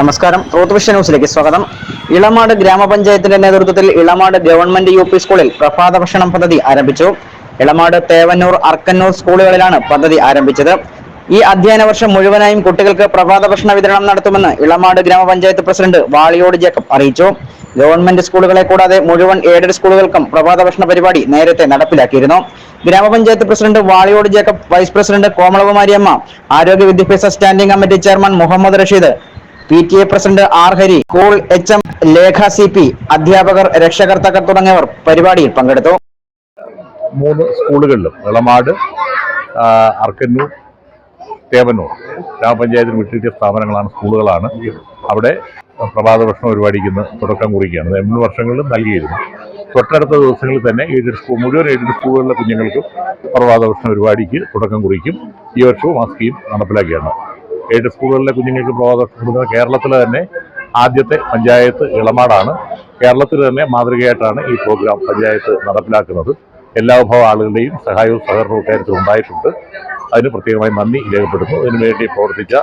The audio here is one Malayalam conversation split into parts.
നമസ്കാരം. റോത്ത് ന്യൂസിലേക്ക് സ്വാഗതം. ഇളമാട് ഗ്രാമപഞ്ചായത്തിന്റെ നേതൃത്വത്തിൽ ഇളമാട് ഗവൺമെന്റ് യു പി സ്കൂളിൽ പ്രഭാത ഭക്ഷണം പദ്ധതി ആരംഭിച്ചു. ഇളമാട് തേവന്നൂർ അർക്കന്നൂർ സ്കൂളുകളിലാണ് പദ്ധതി ആരംഭിച്ചത്. ഈ അധ്യയന വർഷം മുഴുവനായും കുട്ടികൾക്ക് പ്രഭാത ഭക്ഷണ വിതരണം നടത്തുമെന്ന് ഇളമാട് ഗ്രാമപഞ്ചായത്ത് പ്രസിഡന്റ് വാളിയോട് ജേക്കബ് അറിയിച്ചു. ഗവൺമെന്റ് സ്കൂളുകളെ കൂടാതെ മുഴുവൻ എയ്ഡഡ് സ്കൂളുകൾക്കും പ്രഭാത ഭക്ഷണ പരിപാടി നേരത്തെ നടപ്പിലാക്കിയിരുന്നു. ഗ്രാമപഞ്ചായത്ത് president Valiyode Jacob vice president Komalakumariamma ആരോഗ്യ വിദ്യാഭ്യാസ standing committee chairman Muhammad Rasheed P T A president R Hari school H M Lekha C P അധ്യാപകർ രക്ഷകർത്താക്കൾ തുടങ്ങിയവർ പരിപാടിയിൽ പങ്കെടുത്തു. മൂന്ന് സ്കൂളുകളിലും ഇളമാട് അർക്കന്നൂർ തേവന്നൂർ ഗ്രാമപഞ്ചായത്തിന് വിട്ടിട്ടിയ സ്ഥാപനങ്ങളാണ് സ്കൂളുകളാണ്. അവിടെ പ്രഭാത ഭക്ഷണ പരിപാടിക്ക് ഇന്ന് തുടക്കം കുറിക്കുകയാണ്. മൂന്ന് വർഷങ്ങളിലും നൽകിയിരുന്നു. തൊട്ടടുത്ത ദിവസങ്ങളിൽ തന്നെ എയ്ഡഡ് സ്കൂൾ മുഴുവൻ എയ്ഡഡ് സ്കൂളുകളിലെ കുഞ്ഞുങ്ങൾക്കും പ്രഭാത ഭക്ഷണ പരിപാടിക്ക് തുടക്കം കുറിക്കും. ഈ വർഷവും ആ സ്കീം നടപ്പിലാക്കിയാണ്. എയ്ഡഡ് സ്കൂളുകളിലെ കുഞ്ഞുങ്ങൾക്ക് കേരളത്തിൽ കേരളത്തിലെ തന്നെ ആദ്യത്തെ പഞ്ചായത്ത് ഇളമാടാണ്. കേരളത്തിൽ തന്നെ മാതൃകയായിട്ടാണ് ഈ പ്രോഗ്രാം പഞ്ചായത്ത് നടപ്പിലാക്കുന്നത്. എല്ലാ വിഭാഗം ആളുകളുടെയും സഹായവും സഹകരണവും കാര്യത്തിൽ ഉണ്ടായിട്ടുണ്ട്. അതിന് പ്രത്യേകമായി നന്ദി രേഖപ്പെടുന്നു അതിനുവേണ്ടി പ്രവർത്തിച്ച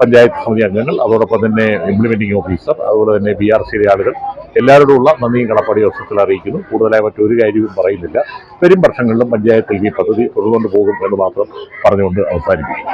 പഞ്ചായത്ത് സമിതി അംഗങ്ങൾ അതോടൊപ്പം തന്നെ ഇംപ്ലിമെന്റിംഗ് ഓഫീസർ അതുപോലെ തന്നെ ബി ആർ സിയിലെ ആളുകൾ എല്ലാവരോടുമുള്ള നന്ദിയും കടപ്പാടി ദിവസത്തിൽ അറിയിക്കുന്നു. കൂടുതലായി മറ്റൊരു കാര്യവും പറയുന്നില്ല. വരും വർഷങ്ങളിലും പഞ്ചായത്തിൽ ഈ പദ്ധതി തുടർന്നുകൊണ്ട് പോകും എന്ന് മാത്രം പറഞ്ഞുകൊണ്ട് അവസാനിപ്പിക്കും